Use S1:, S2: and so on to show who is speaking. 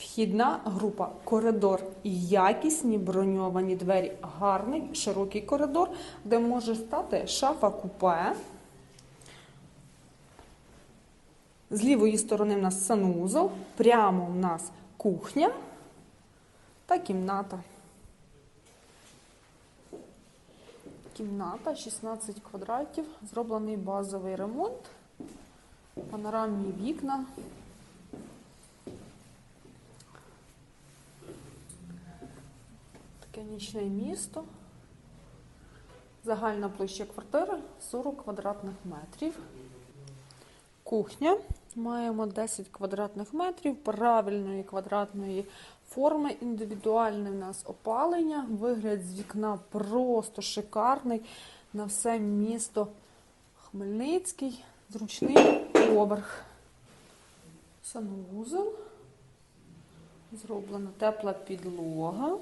S1: Вхідна група коридор якісні броньовані двері. Гарний широкий коридор, де може стати шафа купе. З лівої сторони в нас санузел, прямо в нас кухня та кімната. Кімната 16 квадратів, зроблений базовий ремонт, панорамні вікна. Таке нічне місто. Загальна площа квартири 40 квадратних метрів. Кухня. Маємо 10 квадратних метрів правильної квадратної форми. Поіндивідуальне в нас опалення. Вигляд з вікна просто шикарний. На все місто Хмельницький. Зручний поверх. Санвузол. Зроблена тепла підлога.